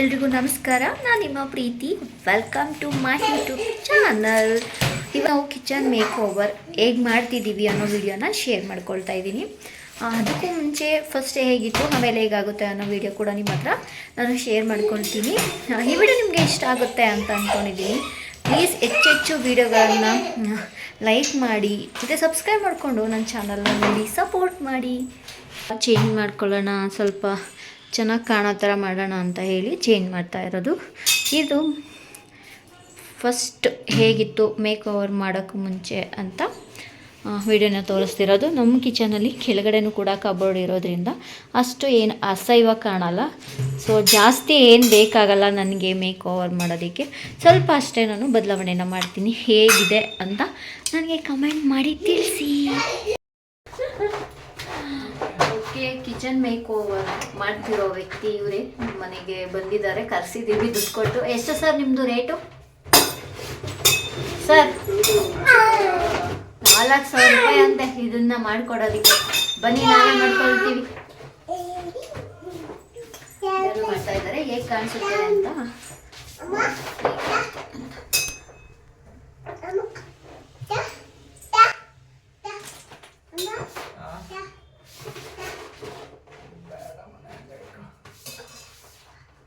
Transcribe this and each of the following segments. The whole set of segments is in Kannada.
ಎಲ್ರಿಗೂ ನಮಸ್ಕಾರ. ನಾನು ನಿಮ್ಮ ಪ್ರೀತಿ. Welcome to my YouTube channel ಇವಾಗ ನಾವು ಕಿಚನ್ ಮೇಕ್ ಓವರ್ ಹೇಗೆ ಮಾಡ್ತಿದ್ದೀವಿ ಅನ್ನೋ ವಿಡಿಯೋನ ಶೇರ್ ಮಾಡ್ಕೊಳ್ತಾ ಇದ್ದೀನಿ. ಅದಕ್ಕೂ ಮುಂಚೆ ಫಸ್ಟ್ ಹೇಗಿತ್ತು, ಆಮೇಲೆ ಹೇಗಾಗುತ್ತೆ ಅನ್ನೋ ವಿಡಿಯೋ ಕೂಡ ನಿಮ್ಮ ಹತ್ರ ನಾನು ಶೇರ್ ಮಾಡ್ಕೊಳ್ತೀನಿ. ಈ ವಿಡಿಯೋ ನಿಮಗೆ ಇಷ್ಟ ಆಗುತ್ತೆ ಅಂತ ಅಂದ್ಕೊಂಡಿದ್ದೀನಿ ಪ್ಲೀಸ್ ಹೆಚ್ಚೆಚ್ಚು ವಿಡಿಯೋಗಳನ್ನು ಲೈಕ್ ಮಾಡಿ ಮತ್ತು ಸಬ್ಸ್ಕ್ರೈಬ್ ಮಾಡಿಕೊಂಡು ನನ್ನ ಚಾನಲ್ನ ನೋಡಿ ಸಪೋರ್ಟ್ ಮಾಡಿ. ಚೇಂಜ್ ಮಾಡ್ಕೊಳ್ಳೋಣ, ಸ್ವಲ್ಪ ಚೆನ್ನಾಗಿ ಕಾಣೋ ಥರ ಮಾಡೋಣ ಅಂತ ಹೇಳಿ ಚೇಂಜ್ ಮಾಡ್ತಾ ಇರೋದು. ಇದು ಫಸ್ಟ್ ಹೇಗಿತ್ತು ಮೇಕ್ ಓವರ್ ಮಾಡೋಕ್ಕೂ ಮುಂಚೆ ಅಂತ ವಿಡಿಯೋನ ತೋರಿಸ್ತಿರೋದು. ನಮ್ಮ ಕಿಚನಲ್ಲಿ ಕೆಳಗಡೆನೂ ಕೂಡ ಕಬೋರ್ಡ್ ಇರೋದ್ರಿಂದ ಅಷ್ಟು ಏನು ಅಸಹ್ಯವ ಕಾಣಲ್ಲ. ಸೊ ಜಾಸ್ತಿ ಏನು ಬೇಕಾಗಲ್ಲ ನನಗೆ ಮೇಕ್ ಓವರ್ ಮಾಡೋದಕ್ಕೆ. ಸ್ವಲ್ಪ ಅಷ್ಟೇ ನಾನು ಬದಲಾವಣೆನ ಮಾಡ್ತೀನಿ. ಹೇಗಿದೆ ಅಂತ ನನಗೆ ಕಮೆಂಟ್ ಮಾಡಿ ತಿಳಿಸಿ ಓಕೆ ಕಿಚನ್ ಮೇಕ್ ಓವರ್ ಮಾಡ್ತಿರೋ ವ್ಯಕ್ತಿ ಇವರೇ ನಿಮ್ಮ ಮನೆಗೆ ಬಂದಿದ್ದಾರೆ. ಕರೆಸಿದ್ದೀವಿ ದುಡ್ಡು ಕೊಟ್ಟು. ಎಷ್ಟು ಸರ್ ನಿಮ್ಮದು ರೇಟು? ಸರ್, ನಾಲ್ಕು ಸಾವಿರ ರೂಪಾಯಿ ಅಂತ ಇದನ್ನ ಮಾಡ್ಕೊಡೋದಿಕ್ಕೆ. ಬನ್ನಿ, ನಾವೇ ಮಾಡ್ಕೊಳ್ತೀವಿ. ಮಾಡ್ತಾ ಇದ್ದಾರೆ? ಹೇಗೆ ಕಾಣಿಸುತ್ತೆ ಅಂತ.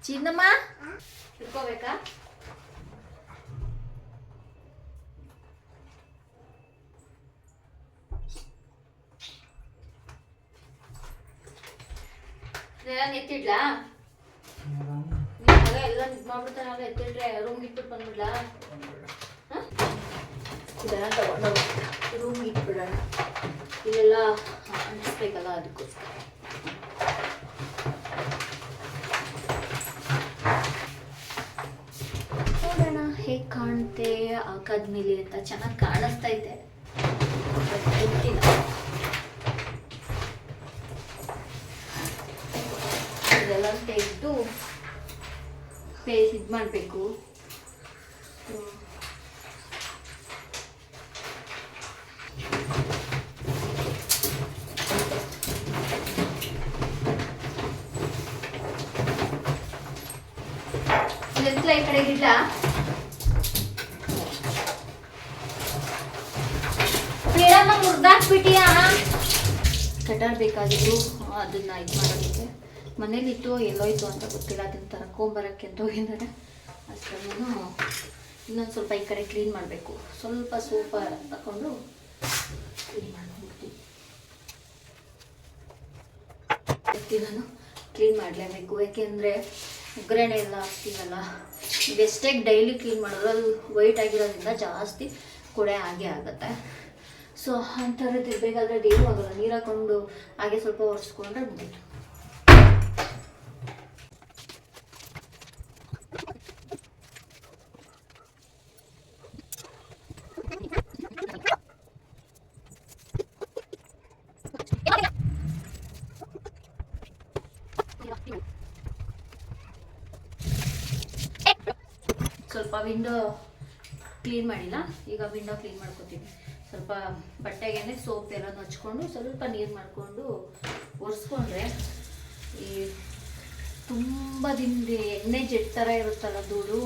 ಚಿನ್ನಮ್ಮ ಇಟ್ಕೋಬೇಕಾ ಇದೆಲ್ಲ ಎತ್ತಿಡ್ಲಾ ನಿಮ್ ಮಗ ಎಲ್ಲ ಇದ್ ಮಾಡ್ಬಿಡ್ತಾನಲ್ಲ ಎತ್ತಿಡ್ರೆ ರೂಮ್ ಇಟ್ಬಿಟ್ಟು ಬಂದ್ಬಿಡ್ಲಾ ಹ? ಇದೆಲ್ಲ ತಗೊಂಡು ರೂಮ್ ಇಟ್ಬಿಡೋಣ ಇದೆಲ್ಲ ಅಂಟಿಸ್ಬೇಕಲ್ಲ ಅದಕ್ಕೋಸ್ಕರ ಹೇಗೆ ಕಾಣುತ್ತೆ ಹಾಕಾದ್ಮೇಲೆ ಅಂತ ಚೆನ್ನಾಗಿ ಕಾಣಿಸ್ತಾ ಇದೆ. ಇದೆಲ್ಲ ತೆಗೆದು ಪೇಸ್ ಇದು ಮಾಡಬೇಕು. ಇದೆಲ್ಲ ಈ ಕಡೆ ಬೇಡಮ್ಮ ಮುರ್ದಾಕ್ಬಿಟ್ಟಿಯಾ? ಕಟರ್ ಬೇಕಾಗಿದ್ದು ಅದನ್ನ ಇದು ಮಾಡೋದಕ್ಕೆ. ಮನೇಲಿತ್ತು, ಎಲ್ಲೋಯ್ತು ಅಂತ ಗೊತ್ತಿಲ್ಲ, ಅದನ್ನ ತರಕೊಂಬರಕ್ಕೆ ಅಂತ ಹೋಗಿದ್ದಾರೆ. ಅಷ್ಟನ್ನು ಇನ್ನೊಂದು ಸ್ವಲ್ಪ ಈ ಕಡೆ ಕ್ಲೀನ್ ಮಾಡಬೇಕು. ಸ್ವಲ್ಪ ಸೋಪ ತಗೊಂಡು ಕ್ಲೀನ್ ಮಾಡ್ಕೊಂಡ್ಬಿಡ್ತೀನಿ. ನಾನು ಕ್ಲೀನ್ ಮಾಡಲೇಬೇಕು. ಯಾಕೆಂದರೆ ಒಗ್ಗರಣೆ ಎಲ್ಲ ಹಾಕ್ತೀವಲ್ಲ ಬೆಸ್ಟೇಕ್ ಡೈಲಿ ಕ್ಲೀನ್ ಮಾಡಿದ್ರೆ ಅದು ವೈಟ್ ಆಗಿರೋದ್ರಿಂದ ಜಾಸ್ತಿ ಕೊಡೆ ಆಗೇ ಆಗುತ್ತೆ. ಸೊ ಅಂಥವ್ರದ್ದು ಇರಬೇಕಾದ್ರೆ ಅದೇನು ಆಗಲ್ಲ ನೀರು ಹಾಕೊಂಡು ಹಾಗೆ ಸ್ವಲ್ಪ ಒರೆಸ್ಕೊಂಡ್ರೆ ಮುಗೀತು. ಸ್ವಲ್ಪ ವಿಂಡೋ ಕ್ಲೀನ್ ಮಾಡಿಲ್ಲ, ಈಗ ವಿಂಡೋ ಕ್ಲೀನ್ ಮಾಡ್ಕೊತೀನಿ. ಸ್ವಲ್ಪ ಬಟ್ಟೆಗೆ ಸೋಪ್ ಎಲ್ಲ ಹಚ್ಕೊಂಡು ಸ್ವಲ್ಪ ನೀರು ಮಾಡಿಕೊಂಡು ಒರೆಸ್ಕೊಂಡ್ರೆ ಈ ತುಂಬ ದಿನದ ಎಣ್ಣೆ ಜೆಟ್ ಥರ ಇರುತ್ತಲ್ಲ ಧೂಳು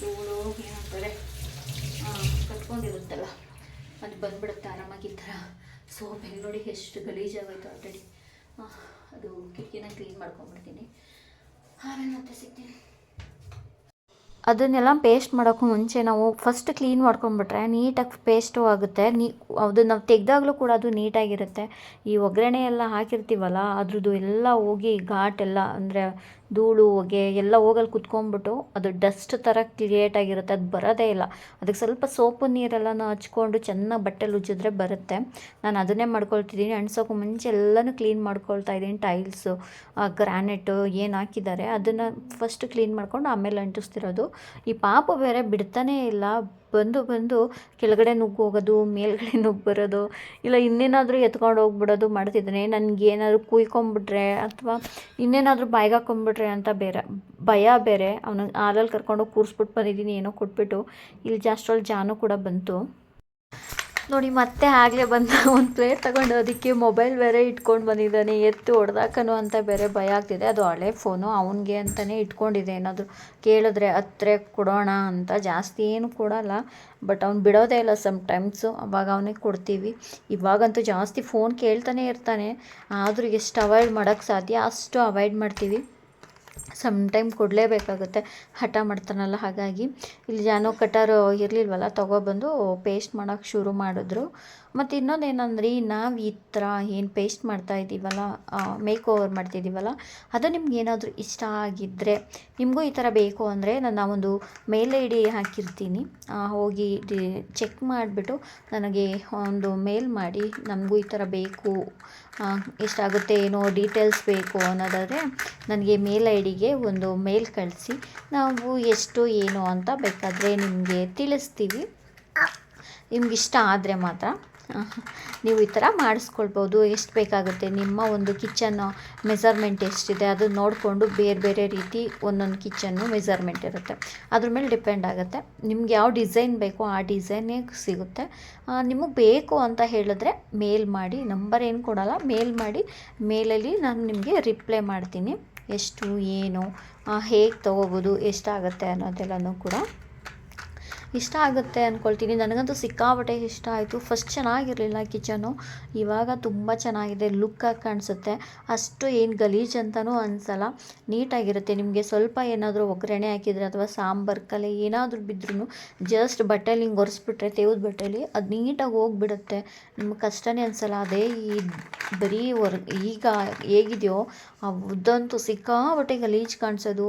ಧೂಳು ಏನಂತಾರೆ? ಕಟ್ಕೊಂಡಿರುತ್ತಲ್ಲ. ಅದು ಬಂದ್ಬಿಡುತ್ತೆ ಆರಾಮಾಗಿ ಈ ಥರ. ಸೋಪ್ ಹೆಂಗೆ ನೋಡಿ ಎಷ್ಟು ಗಲೀಜಾಗೋಯ್ತು ಆಲ್ರೆಡಿ ಅದು ಕಿಟಕಿನ ಕ್ಲೀನ್ ಮಾಡ್ಕೊಂಡ್ಬಿಡ್ತೀನಿ. ಆಮೇಲೆ ಮತ್ತೆ ಸಿಗ್ತೀನಿ. ಅದನ್ನೆಲ್ಲ ಪೇಸ್ಟ್ ಮಾಡೋಕ್ಕೂ ಮುಂಚೆ ನಾವು ಫಸ್ಟ್ ಕ್ಲೀನ್ ಮಾಡ್ಕೊಂಡ್ಬಿಟ್ರೆ ನೀಟಾಗಿ ಪೇಸ್ಟು ಆಗುತ್ತೆ. ನೀ ಅದನ್ನು ನಾವು ತೆಗೆದಾಗಲೂ ಕೂಡ ಅದು ನೀಟಾಗಿರುತ್ತೆ. ಈ ಒಗ್ಗರಣೆ ಎಲ್ಲ ಹಾಕಿರ್ತೀವಲ್ಲ, ಅದ್ರದ್ದು ಎಲ್ಲ ಹೋಗಿ ಘಾಟೆಲ್ಲ ಅಂದರೆ ಧೂಳು, ಹೊಗೆ ಎಲ್ಲ ಹೋಗಲ್ಲಿ ಕುತ್ಕೊಂಡ್ಬಿಟ್ಟು ಅದು ಡಸ್ಟ್ ಥರ ಕ್ರಿಯೇಟ್ ಆಗಿರುತ್ತೆ. ಅದು ಬರೋದೇ ಇಲ್ಲ. ಅದಕ್ಕೆ ಸ್ವಲ್ಪ ಸೋಪು ನೀರೆಲ್ಲನೂ ಹಚ್ಕೊಂಡು ಚೆನ್ನಾಗಿ ಬಟ್ಟೆಲಿ ಉಜ್ಜಿದ್ರೆ ಬರುತ್ತೆ. ನಾನು ಅದನ್ನೇ ಮಾಡ್ಕೊಳ್ತಿದ್ದೀನಿ. ಅಣ್ಸೋಕ್ಕೂ ಮುಂಚೆ ಎಲ್ಲನೂ ಕ್ಲೀನ್ ಮಾಡ್ಕೊಳ್ತಾ ಇದ್ದೀನಿ. ಟೈಲ್ಸು ಗ್ರಾನೈಟು ಏನು ಹಾಕಿದ್ದಾರೆ, ಅದನ್ನು ಫಸ್ಟ್ ಕ್ಲೀನ್ ಮಾಡ್ಕೊಂಡು ಆಮೇಲೆ ಅಂಟಿಸ್ತಿರೋದು. ಈ ಪಾಪ ಬೇರೆ ಬಿಡ್ತಾನೇ ಇಲ್ಲ. ಬಂದು ಬಂದು ಕೆಳಗಡೆ ನುಗ್ಗಿ ಹೋಗೋದು, ಮೇಲ್ಗಡೆ ನುಗ್ಗಿ ಬರೋದು, ಇಲ್ಲ ಇನ್ನೇನಾದರೂ ಎತ್ಕೊಂಡು ಹೋಗ್ಬಿಡೋದು ಮಾಡ್ತಿದ್ದಾನೆ. ನನಗೆ ಏನಾದರೂ ಕುಯ್ಕೊಂಬಿಟ್ರೆ ಅಥವಾ ಇನ್ನೇನಾದರೂ ಬಾಯಿಗೆ ಹಾಕೊಂಬಿಟ್ರೆ ಅಂತ ಬೇರೆ, ಭಯ ಬೇರೆ. ಅವನು ಹಾಲಲ್ಲಿ ಕರ್ಕೊಂಡೋಗಿ ಕೂರಿಸ್ಬಿಟ್ಟು ಬಂದಿದ್ದೀನಿ, ಏನೋ ಕೊಟ್ಬಿಟ್ಟು. ಇಲ್ಲಿ ಜಾಸ್ಟ್ರಲ್ಲಿ ಜಾನು ಕೂಡ ಬಂತು. ನೋಡಿ, ಮತ್ತೆ ಆಗಲೇ ಬಂದ ಒಂದು ಪ್ಲೇಟ್ ತಗೊಂಡು ಅದಕ್ಕೆ ಮೊಬೈಲ್ ಬೇರೆ ಇಟ್ಕೊಂಡು ಬಂದಿದ್ದಾನೆ. ಎತ್ತು ಹೊಡೆದಾಕನು ಅಂತ ಬೇರೆ ಭಯ ಆಗ್ತಿದೆ. ಅದು ಹಳೆ ಫೋನು ಅವನಿಗೆ ಅಂತಲೇ ಇಟ್ಕೊಂಡಿದೆ. ಏನಾದರೂ ಕೇಳಿದ್ರೆ ಹತ್ರ ಕೊಡೋಣ ಅಂತ ಜಾಸ್ತಿ ಏನು ಕೊಡಲ್ಲ. ಬಟ್ ಅವ್ನು ಬಿಡೋದೇ ಇಲ್ಲ ಸಮ್ ಟೈಮ್ಸು ಅವಾಗ ಅವನಿಗೆ ಕೊಡ್ತೀವಿ. ಇವಾಗಂತೂ ಜಾಸ್ತಿ ಫೋನ್ ಕೇಳ್ತಾನೆ ಇರ್ತಾನೆ. ಆದರೂ ಎಷ್ಟು ಅವಾಯ್ಡ್ ಮಾಡೋಕ್ಕೆ ಸಾಧ್ಯ ಅಷ್ಟು ಅವಾಯ್ಡ್ ಮಾಡ್ತೀವಿ. ಸಮ್ ಟೈಮ್ ಕೊಡಲೇಬೇಕಾಗುತ್ತೆ. ಹಠ ಮಾಡ್ತಾನಲ್ಲ, ಹಾಗಾಗಿ ಇಲ್ಲಿ ಜಾನೋ ಕಟರ್ ಇರಲಿಲ್ವಲ್ಲ ತೊಗೊಬಂದು ಪೇಸ್ಟ್ ಮಾಡೋಕ್ಕೆ ಶುರು ಮಾಡಿದ್ರು. ಮತ್ತು ಇನ್ನೊಂದು ಏನಂದ್ರೆ ನಾವು ಈ ಥರ ಏನು ಪೇಸ್ಟ್ ಮಾಡ್ತಾ ಇದ್ದೀವಲ್ಲ ಮೇಕ್ ಓವರ್ ಮಾಡ್ತಿದ್ದೀವಲ್ಲ ಅದು ನಿಮ್ಗೆ ಏನಾದರೂ ಇಷ್ಟ ಆಗಿದ್ದರೆ ನಿಮಗೂ ಈ ಥರ ಬೇಕು ಅಂದರೆ ನಾನು ಒಂದು ಮೇಲ್ ಐ ಡಿ ಹಾಕಿರ್ತೀನಿ ಹೋಗಿ ಚೆಕ್ ಮಾಡಿಬಿಟ್ಟು ನನಗೆ ಒಂದು ಮೇಲ್ ಮಾಡಿ, ನಮಗೂ ಈ ಥರ ಬೇಕು ಎಷ್ಟಾಗುತ್ತೆ, ಏನೋ ಡೀಟೇಲ್ಸ್ ಬೇಕು ಅನ್ನೋದಾದರೆ, ನನಗೆ ಮೇಲ್ ಐ ಡಿಗೆ ಒಂದು ಮೇಲ್ ಕಳಿಸಿ. ನಾವು ಎಷ್ಟು, ಏನು ಅಂತ ಬೇಕಾದರೆ ನಿಮಗೆ ತಿಳಿಸ್ತೀವಿ. ನಿಮಗಿಷ್ಟ ಆದರೆ ಮಾತ್ರ ನೀವು ಈ ಥರ ಮಾಡಿಸ್ಕೊಳ್ಬೋದು. ಎಷ್ಟು ಬೇಕಾಗುತ್ತೆ? ನಿಮ್ಮ ಒಂದು ಕಿಚನ್ ಮೆಸರ್ಮೆಂಟ್ ಎಷ್ಟಿದೆ? ಅದು ನೋಡಿಕೊಂಡು ಬೇರೆ ಬೇರೆ ರೀತಿ ಒಂದೊಂದು ಕಿಚನ್ನು ಮೆಸರ್ಮೆಂಟ್ ಇರುತ್ತೆ. ಅದ್ರ ಮೇಲೆ ಡಿಪೆಂಡ್ ಆಗುತ್ತೆ. ನಿಮ್ಗೆ ಯಾವ ಡಿಸೈನ್ ಬೇಕೋ ಆ ಡಿಸೈನೇ ಸಿಗುತ್ತೆ. ನಿಮಗೆ ಬೇಕು ಅಂತ ಹೇಳಿದ್ರೆ ಮೇಲ್ ಮಾಡಿ, ನಂಬರ್ ಏನು ಕೊಡೋಲ್ಲ, ಮೇಲ್ ಮಾಡಿ, ಮೇಲಲ್ಲಿ ನಾನು ನಿಮಗೆ ರಿಪ್ಲೈ ಮಾಡ್ತೀನಿ. ಎಷ್ಟು ಏನು ಹೇಗೆ ತೊಗೋಬೋದು ಎಷ್ಟಾಗುತ್ತೆ ಅನ್ನೋದೆಲ್ಲನೂ ಕೂಡ ಇಷ್ಟ ಆಗುತ್ತೆ ಅಂದ್ಕೊಳ್ತೀನಿ ನನಗಂತೂ ಸಿಕ್ಕಾಪಟ್ಟೆ ಇಷ್ಟ ಆಯಿತು. ಫಸ್ಟ್ ಚೆನ್ನಾಗಿರಲಿಲ್ಲ ಕಿಚನು. ಇವಾಗ ತುಂಬ ಚೆನ್ನಾಗಿದೆ. ಲುಕ್ಕಾಗಿ ಕಾಣಿಸುತ್ತೆ. ಅಷ್ಟು ಏನು ಗಲೀಜು ಅಂತಲೂ ಅನಿಸಲ್ಲ. ನೀಟಾಗಿರುತ್ತೆ. ನಿಮಗೆ ಸ್ವಲ್ಪ ಏನಾದರೂ ಒಗ್ಗರಣೆ ಹಾಕಿದರೆ ಅಥವಾ ಸಾಂಬಾರು, ಕಲೆ ಏನಾದರೂ ಬಿದ್ದರೂ ಜಸ್ಟ್ ಬಟ್ಟೆಲಿ ಹಿಂಗೆ ಒರೆಸ್ಬಿಟ್ರೆ, ತೇವದ ಬಟ್ಟೆಲಿ ಅದು ನೀಟಾಗಿ ಹೋಗ್ಬಿಡುತ್ತೆ. ನಿಮ್ಗೆ ಕಷ್ಟನೇ ಅನಿಸಲ್ಲ. ಅದೇ ಈ ಬರೀ ಹೊರ ಈಗ ಹೇಗಿದೆಯೋ ಉದ್ದಂತೂ ಸಿಕ್ಕಾಪಟ್ಟೆ ಗಲೀಜು ಕಾಣಿಸೋದು.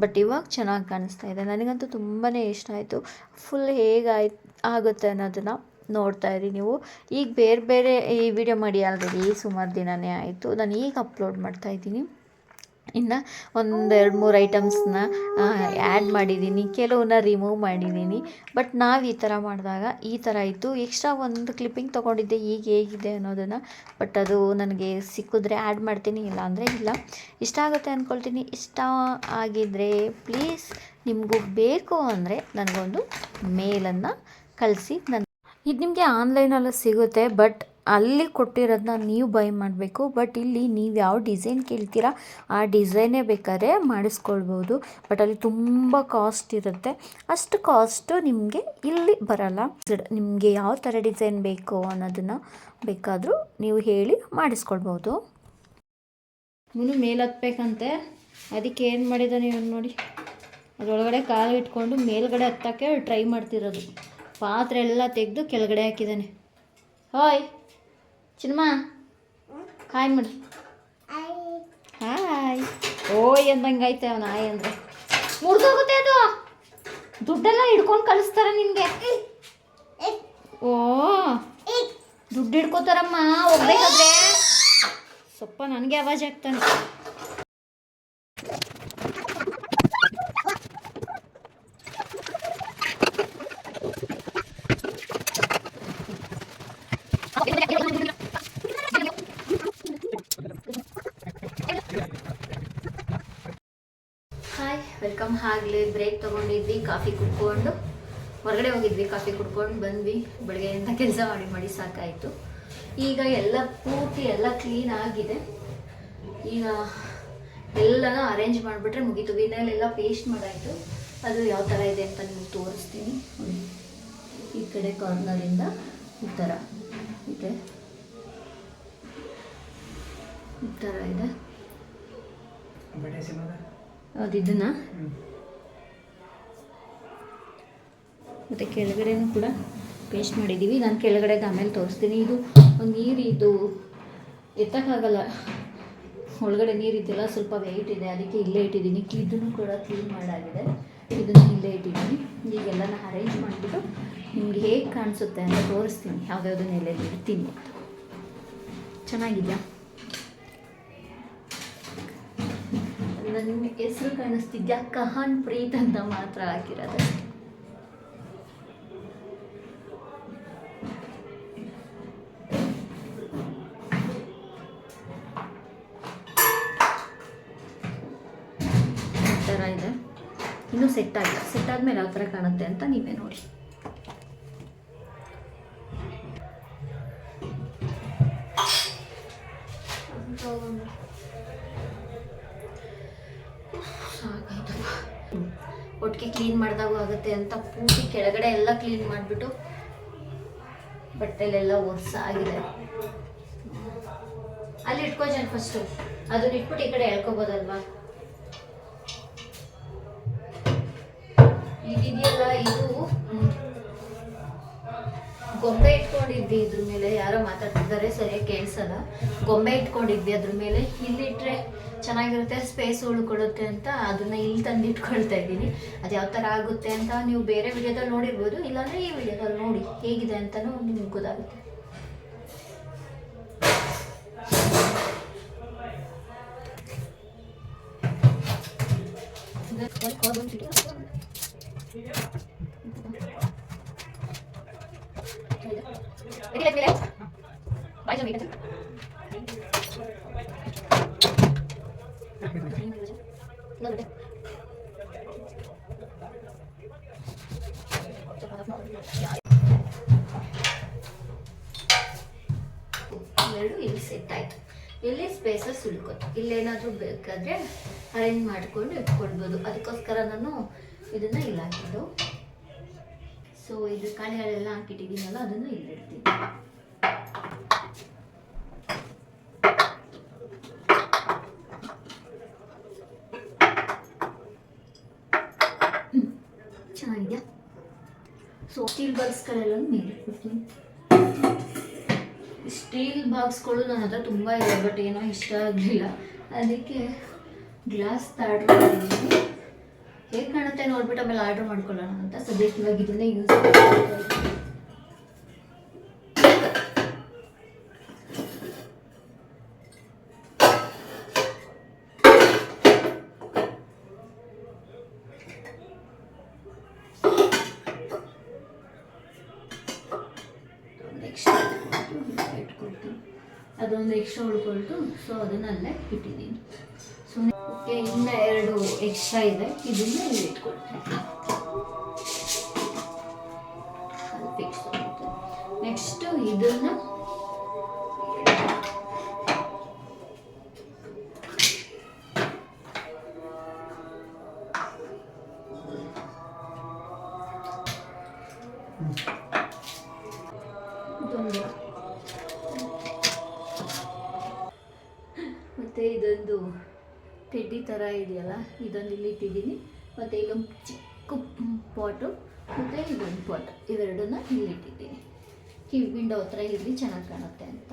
ಬಟ್ ಇವಾಗ ಚೆನ್ನಾಗಿ ಕಾಣಿಸ್ತಾ ಇದೆ. ನನಗಂತೂ ತುಂಬಾ ಇಷ್ಟ ಆಯಿತು. ಫುಲ್ ಹೇಗಾಯ್ತು, ಆಗುತ್ತೆ ಅನ್ನೋದನ್ನು ನೋಡ್ತಾ ಇರಿ ನೀವು. ಈಗ ಬೇರೆ ಬೇರೆ ಈ ವಿಡಿಯೋ ಮಾಡಿ ಆಲ್ರೆಡಿ ಸುಮಾರು ದಿನವೇ ಆಯಿತು. ನಾನು ಈಗ ಅಪ್ಲೋಡ್ ಮಾಡ್ತಾ ಇದ್ದೀನಿ. ಇನ್ನು ಒಂದೆರಡು ಮೂರು ಐಟಮ್ಸ್ನ ಆ್ಯಡ್ ಮಾಡಿದ್ದೀನಿ. ಕೆಲವನ್ನ ರಿಮೂವ್ ಮಾಡಿದ್ದೀನಿ. ಬಟ್ ನಾವು ಈ ಥರ ಮಾಡಿದಾಗ ಈ ಥರ ಇತ್ತು ಎಕ್ಸ್ಟ್ರಾ ಒಂದು ಕ್ಲಿಪ್ಪಿಂಗ್ ತೊಗೊಂಡಿದ್ದೆ. ಈಗ ಹೇಗಿದೆ ಅನ್ನೋದನ್ನು ಬಟ್ ಅದು ನನಗೆ ಸಿಕ್ಕಿದ್ರೆ ಆ್ಯಡ್ ಮಾಡ್ತೀನಿ ಇಲ್ಲ ಅಂದರೆ ಇಲ್ಲ. ಇಷ್ಟ ಆಗುತ್ತೆ ಅಂದ್ಕೊಳ್ತೀನಿ ಇಷ್ಟ ಆಗಿದ್ದರೆ ಪ್ಲೀಸ್ ನಿಮಗೂ ಬೇಕು ಅಂದರೆ ನನಗೊಂದು ಮೇಲನ್ನು ಕಳಿಸಿ. ನನ್ನ ಇದು ನಿಮಗೆ ಆನ್ಲೈನಲ್ಲೂ ಸಿಗುತ್ತೆ ಬಟ್ ಅಲ್ಲಿ ಕೊಟ್ಟಿರೋದನ್ನ ನೀವು ಬೈ ಮಾಡಬೇಕು ಬಟ್ ಇಲ್ಲಿ ನೀವು ಯಾವ ಡಿಸೈನ್ ಕೇಳ್ತೀರಾ, ಆ ಡಿಸೈನೇ ಬೇಕಾದ್ರೆ ಮಾಡಿಸ್ಕೊಳ್ಬೋದು. ಬಟ್ ಅಲ್ಲಿ ತುಂಬ ಕಾಸ್ಟ್ ಇರುತ್ತೆ. ಅಷ್ಟು ಕಾಸ್ಟು ನಿಮಗೆ ಇಲ್ಲಿ ಬರಲ್ಲ. ನಿಮಗೆ ಯಾವ ಥರ ಡಿಸೈನ್ ಬೇಕು ಅನ್ನೋದನ್ನು ಬೇಕಾದರೂ ನೀವು ಹೇಳಿ ಮಾಡಿಸ್ಕೊಳ್ಬೋದು. ಮುನು ಮೇಲೆ ಹತ್ಬೇಕಂತೆ. ಅದಕ್ಕೆ ಏನು ಮಾಡಿದ್ದಾನೆ ಇವನು ನೋಡಿ. ಅದರೊಳಗಡೆ ಕಾಲು ಇಟ್ಕೊಂಡು ಮೇಲ್ಗಡೆ ಹತ್ತಕ್ಕೆ ಟ್ರೈ ಮಾಡ್ತಿರೋದು. ಪಾತ್ರೆ ಎಲ್ಲ ತೆಗೆದು ಕೆಳಗಡೆ ಹಾಕಿದ್ದಾನೆ. ಹಾಯ್ ಚಿನ್ಮ ಹಾಯ್ ಮಾಡಿ. ಹಾಯ್. ಓಯ್ ಅಂದಂಗೆ ಐತೆ ಅವನ ಹಾಯ್ ಅಂದರೆ. ಮುರಿದೋಗುತ್ತೆ ಅದು. ದುಡ್ಡೆಲ್ಲ ಹಿಡ್ಕೊಂಡು ಕಳಿಸ್ತಾರೆ ನಿಮಗೆ ಓ. ದುಡ್ಡು ಹಿಡ್ಕೋತಾರಮ್ಮ ಹೋಗ್ಬೇಕಾದ್ರೆ. ಸ್ವಲ್ಪ ನನಗೆ ಆವಾಜ್ ಆಗ್ತಾನೆ ಹಾಯ್ ವೆಲ್ಕಮ್ ಆಗಲೇ ಬ್ರೇಕ್ ತೊಗೊಂಡಿದ್ವಿ, ಕಾಫಿ ಕುಡ್ಕೊಂಡು. ಹೊರಗಡೆ ಹೋಗಿದ್ವಿ, ಕಾಫಿ ಕುಡ್ಕೊಂಡು ಬಂದ್ವಿ. ಬೆಳಗ್ಗೆಯಿಂದ ಕೆಲಸ ಮಾಡಿ ಮಾಡಿ ಸಾಕಾಯಿತು. ಈಗ ಎಲ್ಲ ಪೂರ್ತಿ ಎಲ್ಲ ಕ್ಲೀನ್ ಆಗಿದೆ. ಈಗ ಎಲ್ಲನೂ ಅರೇಂಜ್ ಮಾಡಿಬಿಟ್ರೆ ಮುಗೀತು. ವಿನಲೆಲ್ಲ ಪೇಸ್ಟ್ ಮಾಡಾಯಿತು. ಅದು ಯಾವ ಥರ ಇದೆ ಅಂತ ನಿಮ್ಗೆ ತೋರಿಸ್ತೀನಿ. ಈ ಕಡೆ ಕಾರ್ನರಿಂದ ಈ ಥರ ಇದೆ. ಈ ಥರ ಇದೆ ಅದು ಇದನ್ನು. ಮತ್ತು ಕೆಳಗಡೆನೂ ಕೂಡ ಪೇಸ್ಟ್ ಮಾಡಿದ್ದೀವಿ. ನಾನು ಕೆಳಗಡೆಗೆ ಆಮೇಲೆ ತೋರಿಸ್ತೀನಿ. ಇದು ನೀರು ಇದು ಎತ್ತಕ್ಕಾಗಲ್ಲ ಒಳಗಡೆ ನೀರಿದ್ದೆಲ್ಲ ಸ್ವಲ್ಪ ವೆಯ್ಟ್ ಇದೆ. ಅದಕ್ಕೆ ಇಲ್ಲೇ ಇಟ್ಟಿದ್ದೀನಿ. ಇದನ್ನು ಕೂಡ ಕ್ಲೀನ್ ಮಾಡಾಗಿದೆ. ಇದನ್ನು ಇಲ್ಲೇ ಇಟ್ಟಿದ್ದೀನಿ. ಈಗೆಲ್ಲನ ಅರೇಂಜ್ ಮಾಡಿಬಿಟ್ಟು ನಿಮ್ಗೆ ಹೇಗೆ ಕಾಣಿಸುತ್ತೆ ಅಂತ ತೋರಿಸ್ತೀನಿ. ಯಾವುದ್ಯಾವ್ದು ನೆಲೆಯಲ್ಲಿ ಇಡ್ತೀನಿ ಚೆನ್ನಾಗಿದೆಯಾ? ನನ್ನ ಹೆಸರು ಕಾಣಿಸ್ತಿದ್ಯಾ ಕಹಾನ್ ಪ್ರೀತ್ ಅಂತ ಮಾತ್ರ ಹಾಕಿರೋದು? ಥರ ಇದೆ. ಇನ್ನೂ ಸೆಟ್ ಆಗಿಲ್ಲ. ಸೆಟ್ ಆದಮೇಲೆ ಯಾವ ಥರ ಕಾಣುತ್ತೆ ಅಂತ ನೀವೇ ನೋಡಿ. ಒಟ್ಟಿಗೆ ಕ್ಲೀನ್ ಮಾಡಿದಾಗೂ ಆಗುತ್ತೆ ಅಂತ ಪೂರ್ತಿ ಕೆಳಗಡೆ ಎಲ್ಲ ಕ್ಲೀನ್ ಮಾಡಿಬಿಟ್ಟು ಬಟ್ಟೆಲೆಲ್ಲ ಒರ್ಸಾಗಿದೆ. ಅಲ್ಲಿ ಇಟ್ಕೋ ಜನ ಫಸ್ಟು ಅದನ್ನ ಇಟ್ಬಿಟ್ಟು ಈ ಕಡೆ ಹೇಳ್ಕೊಬೋದಲ್ವಾ ಇದಿದೆಯಲ್ಲ, ಇದು ಗೊಂಬೆ ಇಟ್ಕೊಂಡಿದ್ವಿ ಇದ್ರ ಮೇಲೆ, ಯಾರೋ ಮಾತಾಡ್ತಿದ್ದಾರೆ, ಸರಿಯಾಗಿ ಕೇಳಿಸಲ್ಲ. ಗೊಂಬೆ ಇಟ್ಕೊಂಡಿದ್ವಿ ಅದ್ರ ಮೇಲೆ. ಇಲ್ಲಿಟ್ರೆ ಚೆನ್ನಾಗಿರುತ್ತೆ ಸ್ಪೇಸ್ ಉಳ್ಕೊಡುತ್ತೆ ಅಂತ ಅದನ್ನ ಇಲ್ಲಿ ತಂದು ಇಟ್ಕೊಳ್ತಾ ಇದ್ದೀನಿ. ಅದು ಯಾವ ಥರ ಆಗುತ್ತೆ ಅಂತ ನೀವು ಬೇರೆ ವಿಡಿಯೋದಲ್ಲಿ ನೋಡಿರ್ಬೋದು, ಇಲ್ಲಾಂದರೆ ಈ ವಿಡಿಯೋದಲ್ಲಿ ನೋಡಿ ಹೇಗಿದೆ ಅಂತಲೂ ನಿಮ್ಗೆ ಗೊತ್ತಾಗುತ್ತೆ. ಎರಡು ಇಲ್ಲಿ ಸೆಟ್ ಆಯ್ತು. ಇಲ್ಲಿ ಸ್ಪೇಸಸ್ ಉಳ್ಕೊತು ಇಲ್ಲೇನಾದರೂ ಬೇಕಾದ್ರೆ ಅರೇಂಜ್ ಮಾಡಿಕೊಂಡು ಇಟ್ಕೊಳ್ಬೋದು. ಅದಕ್ಕೋಸ್ಕರ ನಾನು ಇದನ್ನ ಇಲ್ಲಿ ಹಾಕಿದ್ದು. ಸೊ ಇದು ಕಾಳೆಗಳೆಲ್ಲ ಹಾಕಿಟ್ಟಿದ್ದೀನಲ್ಲ, ಅದನ್ನು ಇಲ್ಲಿ ಇಡ್ತೀನಿ ಹ್ಮ್. ಚೆನ್ನಾಗಿದೆಯಾ ಸೊ ಸ್ಟೀಲ್ ಬಾಕ್ಸ್ಗಳೆಲ್ಲ ಮೇಲೆ ಇಟ್ಬಿಡ್ತೀನಿ ಸ್ಟೀಲ್ ಬಾಕ್ಸ್ಗಳು ನನ್ನ ಹತ್ರ ತುಂಬ ಇದೆ ಬಟ್ ಏನೋ ಇಷ್ಟ ಆಗಲಿಲ್ಲ. ಅದಕ್ಕೆ ಗ್ಲಾಸ್ ಆರ್ಡ್ರ್ ಮಾಡಿದ್ದೀನಿ. ಹೇಗೆ ಕಾಣುತ್ತೆ ನೋಡ್ಬಿಟ್ಟು ಆಮೇಲೆ ಆರ್ಡ್ರ್ ಮಾಡ್ಕೊಳ್ಳೋಣ ಅಂತ. ಸದ್ಯಕ್ಕೆ ಇವಾಗ ಇದನ್ನೇ ಯೂಸ್ ಎಕ್ಸ್ಟ್ರಾ ಇಟ್ಕೊಳ್ತೀನಿ ಅದೊಂದು ಎಕ್ಸ್ಟ್ರಾ ಉಳ್ಕೊಳ್ತು. ಸೊ ಅದನ್ನ ಅಲ್ಲೇ ಇಟ್ಟಿದ್ದೀನಿ. ಸೊ ಓಕೆ ಇನ್ನು ಎರಡು ಎಕ್ಸ್ಟ್ರಾ ಇದೆ. ಇದನ್ನ ಇಲ್ಲಿ ಇಟ್ಕೊಳ್ತೀನಿ ಥರ ಇದೆಯಲ್ಲ ಇದೊಂದು ಇಲ್ಲಿ ಇಟ್ಟಿದ್ದೀನಿ ಮತ್ತು ಇಲ್ಲೊಂದು ಚಿಕ್ಕ ಪಾಟು ಮತ್ತು ಇದೊಂದು ಪಾಟ್ ಇವೆರಡನ್ನ ಇಲ್ಲಿ ಇಟ್ಟಿದ್ದೀನಿ ಕಿವಿ ವಿಂಡೋ ಹತ್ರ ಇರಲಿ, ಚೆನ್ನಾಗಿ ಕಾಣುತ್ತೆ ಅಂತ.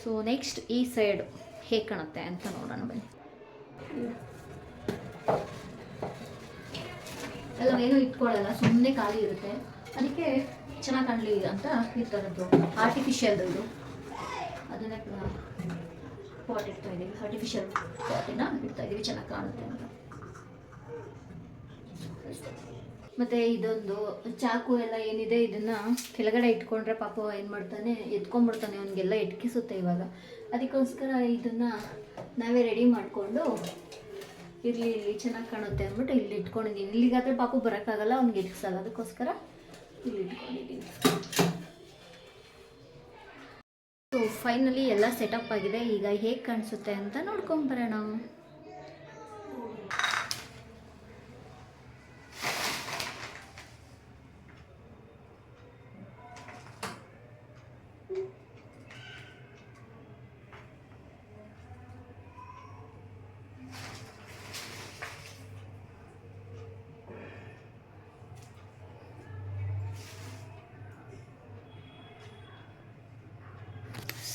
ಸೊ ನೆಕ್ಸ್ಟ್ ಈ ಸೈಡ್ ಹೇಗೆ ಕಾಣುತ್ತೆ ಅಂತ ನೋಡೋಣ ಬನ್ನಿ. ಎಲ್ಲ ಏನೂ ಇಟ್ಕೊಳ್ಳಲ್ಲ ಸುಮ್ಮನೆ ಖಾಲಿ ಇರುತ್ತೆ. ಅದಕ್ಕೆ ಚೆನ್ನಾಗಿ ಕಾಣಲಿ ಅಂತ ಈ ಥರದ್ದು ಆರ್ಟಿಫಿಷಿಯಲ್ದು ಇದು ಅದನ್ನೇ ಪಾಟ್ ಇಡ್ತಾ ಇದ್ದೀವಿ. ಆರ್ಟಿಫಿಷಿಯಲ್ ಪಾಟಿನ ಇಡ್ತಾ ಇದ್ದೀವಿ. ಚೆನ್ನಾಗಿ ಕಾಣುತ್ತೆ ಅಂತ. ಮತ್ತು ಇದೊಂದು ಚಾಕು ಎಲ್ಲ ಏನಿದೆ, ಇದನ್ನ ಕೆಳಗಡೆ ಇಟ್ಕೊಂಡ್ರೆ ಪಾಪ ಏನು ಮಾಡ್ತಾನೆ, ಎತ್ಕೊಂಡ್ಬಿಡ್ತಾನೆ. ಅವನಿಗೆಲ್ಲ ಎಟ್ಕಿಸುತ್ತೆ ಇವಾಗ. ಅದಕ್ಕೋಸ್ಕರ ಇದನ್ನ ನಾವೇ ರೆಡಿ ಮಾಡಿಕೊಂಡು ಇರಲಿ ಇಲ್ಲಿ ಚೆನ್ನಾಗಿ ಕಾಣುತ್ತೆ ಅಂದ್ಬಿಟ್ಟು ಇಲ್ಲಿ ಇಟ್ಕೊಂಡಿದ್ದೀನಿ. ಇಲ್ಲಿಗಾದರೆ ಪಾಪು ಬರೋಕ್ಕಾಗಲ್ಲ, ಅವ್ನಿಗೆ ಎಟ್ಕಿಸಲ್ಲ ಅದಕ್ಕೋಸ್ಕರ ಇಲ್ಲಿ ಇಟ್ಕೊಂಡಿದ್ದೀನಿ. ಸೊ ಫೈನಲಿ ಎಲ್ಲ ಸೆಟಪ್ ಆಗಿದೆ. ಈಗ ಹೇಗೆ ಕಾಣಿಸುತ್ತೆ ಅಂತ ನೋಡ್ಕೊಂಬರೋಣ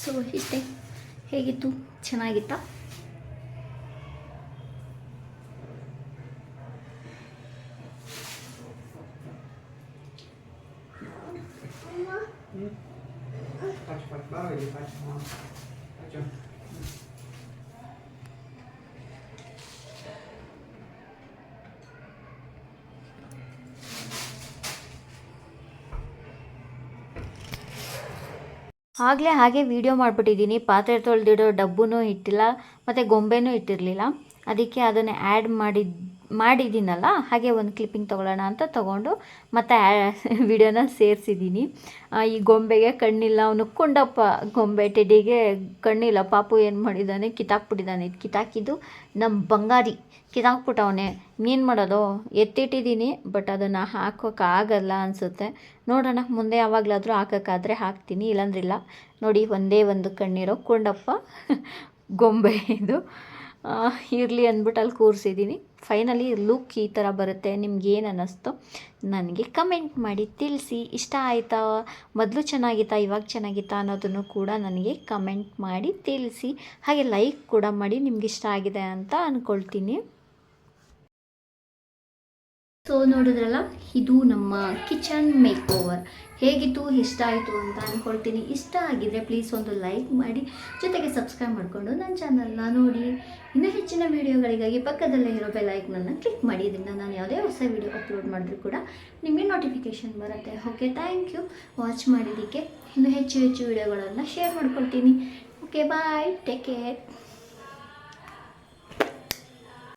ಸೊ ಇಷ್ಟೇ. ಹೇಗಿತ್ತು? ಚೆನ್ನಾಗಿತ್ತಾ? ಆಗಲೇ ಹಾಗೆ ವಿಡಿಯೋ ಮಾಡಿಬಿಟ್ಟಿದ್ದೀನಿ. ಪಾತ್ರೆ ತೊಳೆದಿಡೋ ಡಬ್ಬೂ ಇಟ್ಟಿಲ್ಲ, ಮತ್ತು ಗೊಂಬೆನೂ ಇಟ್ಟಿರಲಿಲ್ಲ. ಅದಕ್ಕೆ ಅದನ್ನು ಆ್ಯಡ್ ಮಾಡಿ ಮಾಡಿದ್ದೀನಲ್ಲ, ಹಾಗೆ ಒಂದು ಕ್ಲಿಪ್ಪಿಂಗ್ ತೊಗೊಳ್ಳೋಣ ಅಂತ ತೊಗೊಂಡು ಮತ್ತು ವಿಡಿಯೋನ ಸೇರಿಸಿದ್ದೀನಿ. ಈ ಗೊಂಬೆಗೆ ಕಣ್ಣಿಲ್ಲ, ಅವನು ಕೊಂಡಪ್ಪ ಗೊಂಬೆ ಟೆಡಿಗೆ ಕಣ್ಣಿಲ್ಲ. ಪಾಪು ಏನು ಮಾಡಿದ್ದಾನೆ ಕಿತ್ತಾಕ್ಬಿಟ್ಟಿದ್ದಾನೆ ಇದು ಕಿತ್ತಾಕಿದ್ದು ನಮ್ಮ ಬಂಗಾರಿ. ಕಿತ್ತಾಕ್ಬಿಟ್ಟವನೆ. ಏನು ಮಾಡೋದು? ಎತ್ತಿಟ್ಟಿದ್ದೀನಿ ಬಟ್ ಅದನ್ನು ಹಾಕೋಕ್ಕಾಗಲ್ಲ ಅನಿಸುತ್ತೆ. ನೋಡೋಣ, ಮುಂದೆ ಯಾವಾಗಲಾದರೂ ಹಾಕೋಕ್ಕಾದರೆ ಹಾಕ್ತೀನಿ. ಇಲ್ಲಾಂದ್ರಿಲ್ಲ. ನೋಡಿ, ಒಂದೇ ಒಂದು ಕಣ್ಣಿರೋ ಕೊಂಡಪ್ಪ ಗೊಂಬೆ ಇದು. ಇರಲಿ ಅಂದ್ಬಿಟ್ಟು ಅಲ್ಲಿ ಕೂರಿಸಿದ್ದೀನಿ. ಫೈನಲಿ ಲುಕ್ ಈ ಥರ ಬರುತ್ತೆ. ನಿಮ್ಗೆ ಏನು ಅನ್ನಿಸ್ತು? ನನಗೆ ಕಮೆಂಟ್ ಮಾಡಿ, ತಿಳಿಸಿ. ಇಷ್ಟ ಆಯಿತಾ? ಮೊದಲು ಚೆನ್ನಾಗಿತ್ತಾ? ಇವಾಗ ಚೆನ್ನಾಗಿತ್ತಾ? ಅನ್ನೋದನ್ನು ಕೂಡ ನನಗೆ ಕಮೆಂಟ್ ಮಾಡಿ, ತಿಳಿಸಿ. ಹಾಗೆ ಲೈಕ್ ಕೂಡ ಮಾಡಿ, ನಿಮ್ಗೆ ಇಷ್ಟ ಆಗಿದೆ ಅಂತ ಅಂದ್ಕೊಳ್ತೀನಿ ಸೊ ನೋಡಿದ್ರಲ್ಲ, ಇದು ನಮ್ಮ ಕಿಚನ್ ಮೇಕ್ ಓವರ್ ಹೇಗಿತ್ತು ಇಷ್ಟ ಆಯಿತು ಅಂತ ಅಂದ್ಕೊಳ್ತೀನಿ ಇಷ್ಟ ಆಗಿದ್ರೆ ಪ್ಲೀಸ್ ಒಂದು ಲೈಕ್ ಮಾಡಿ. ಜೊತೆಗೆ ಸಬ್ಸ್ಕ್ರೈಬ್ ಮಾಡಿಕೊಂಡು ನನ್ನ ಚಾನಲ್ನ ನೋಡಿ. ಇನ್ನೂ ಹೆಚ್ಚಿನ ವೀಡಿಯೋಗಳಿಗಾಗಿ ಪಕ್ಕದಲ್ಲೇ ಇರೋ ಬೆಲ್ ಐಕನನ್ನು ಕ್ಲಿಕ್ ಮಾಡಿ. ಇದರಿಂದ ನಾನು ಯಾವುದೇ ಹೊಸ ವೀಡಿಯೋ ಅಪ್ಲೋಡ್ ಮಾಡಿದ್ರು ಕೂಡ ನಿಮಗೆ ನೋಟಿಫಿಕೇಷನ್ ಬರುತ್ತೆ. ಓಕೆ ಥ್ಯಾಂಕ್ ಯು ವಾಚ್ ಮಾಡಿದ್ದಕ್ಕೆ ಇನ್ನೂ ಹೆಚ್ಚು ಹೆಚ್ಚು ವೀಡಿಯೋಗಳನ್ನು ಶೇರ್ ಮಾಡ್ಕೊಳ್ತೀನಿ. Okay bye take care